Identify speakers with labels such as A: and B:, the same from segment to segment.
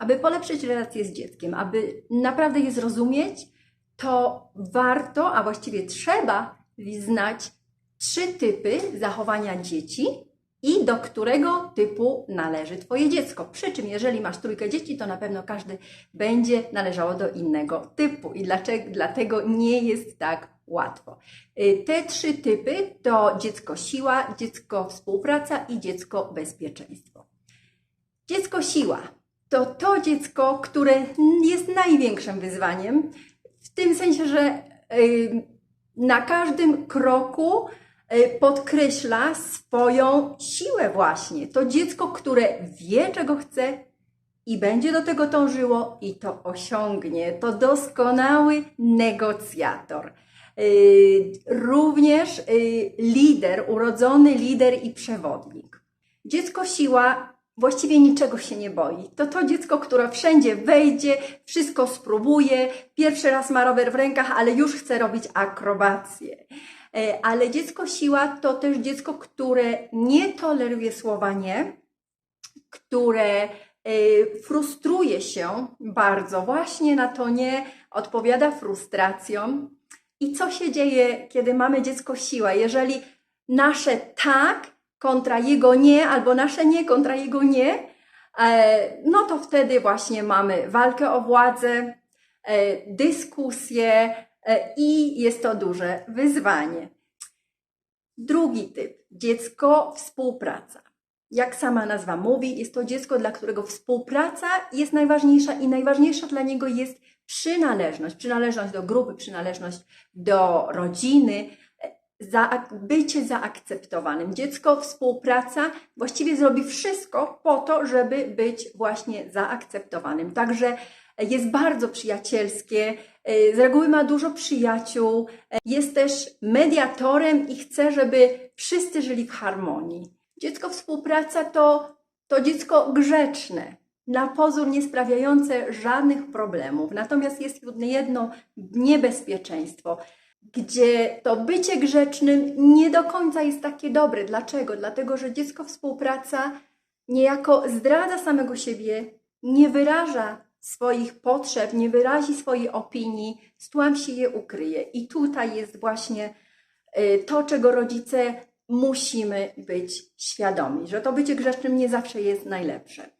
A: aby polepszyć relacje z dzieckiem, aby naprawdę je zrozumieć, to warto, a właściwie trzeba znać trzy typy zachowania dzieci i do którego typu należy Twoje dziecko. Przy czym, jeżeli masz trójkę dzieci, to na pewno każdy będzie należało do innego typu i dlaczego, dlatego nie jest tak łatwo. Y, Te trzy typy to dziecko siła, dziecko współpraca i dziecko bezpieczeństwo. Dziecko siła to to dziecko, które jest największym wyzwaniem, w tym sensie, że y, na każdym kroku y, podkreśla swoją siłę właśnie. To dziecko, które wie, czego chce i będzie do tego dążyło i to osiągnie. To doskonały negocjator. Y, Również lider, urodzony lider i przewodnik. Dziecko siła właściwie niczego się nie boi. To to dziecko, które wszędzie wejdzie, wszystko spróbuje, pierwszy raz ma rower w rękach, ale już chce robić akrobację. E, Ale dziecko siła to też dziecko, które nie toleruje słowa nie, które e, frustruje się bardzo, właśnie na to nie odpowiada frustracją. I co się dzieje, kiedy mamy dziecko siła? Jeżeli nasze tak kontra jego nie, albo nasze nie kontra jego nie, e, no to wtedy właśnie mamy walkę o władzę, e, dyskusję e, i jest to duże wyzwanie. Drugi typ dziecko współpraca. Jak sama nazwa mówi, jest to dziecko, dla którego współpraca jest najważniejsza i najważniejsza dla niego jest przynależność. Przynależność do grupy, przynależność do rodziny, za, bycie zaakceptowanym. Dziecko, współpraca właściwie zrobi wszystko po to, żeby być właśnie zaakceptowanym. Także jest bardzo przyjacielskie, z reguły ma dużo przyjaciół, jest też mediatorem i chce, żeby wszyscy żyli w harmonii. Dziecko współpraca to, to dziecko grzeczne, na pozór nie sprawiające żadnych problemów. Natomiast jest jedno niebezpieczeństwo, gdzie to bycie grzecznym nie do końca jest takie dobre. Dlaczego? Dlatego, że dziecko współpraca niejako zdradza samego siebie, nie wyraża swoich potrzeb, nie wyrazi swojej opinii, stłamsi je ukryje. I tutaj jest właśnie y, to, czego rodzice musimy być świadomi, że to bycie grzecznym nie zawsze jest najlepsze.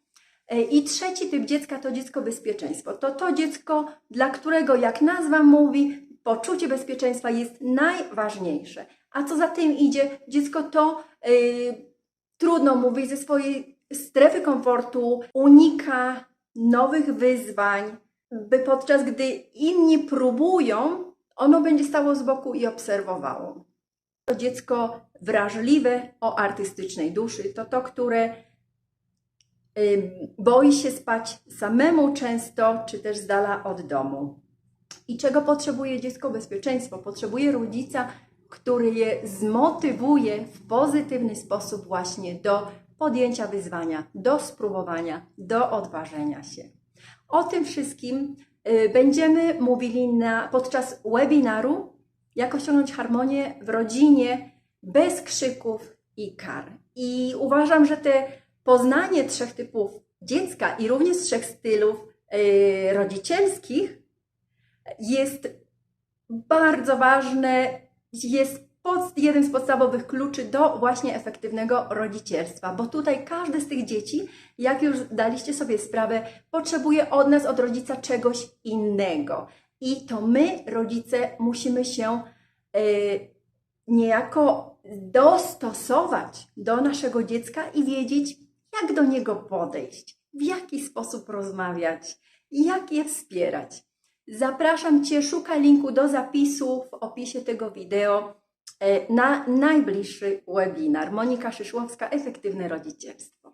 A: E, I trzeci typ dziecka to dziecko bezpieczeństwo. To to dziecko, dla którego, jak nazwa mówi, poczucie bezpieczeństwa jest najważniejsze. A co za tym idzie, dziecko to yy, trudno mówić ze swojej strefy komfortu, unika nowych wyzwań, by podczas gdy inni próbują, ono będzie stało z boku i obserwowało. To dziecko wrażliwe o artystycznej duszy, to to, które ym, boi się spać samemu często, czy też z dala od domu. I czego potrzebuje dziecko bezpieczeństwo? Potrzebuje rodzica, który je zmotywuje w pozytywny sposób właśnie do podjęcia wyzwania, do spróbowania, do odważenia się. O tym wszystkim y, będziemy mówili na, podczas webinaru Jak osiągnąć harmonię w rodzinie bez krzyków i kar. I uważam, że te poznanie trzech typów dziecka i również trzech stylów y, rodzicielskich jest bardzo ważne, jest pod, jeden z podstawowych kluczy do właśnie efektywnego rodzicielstwa, bo tutaj każde z tych dzieci, jak już daliście sobie sprawę, potrzebuje od nas, od rodzica czegoś innego. I to my, rodzice, musimy się y, niejako dostosować do naszego dziecka i wiedzieć, jak do niego podejść, w jaki sposób rozmawiać, jak je wspierać. Zapraszam Cię, szukaj linku do zapisu w opisie tego wideo e, na najbliższy webinar. Monika Szyszłowska, Efektywne Rodzicielstwo.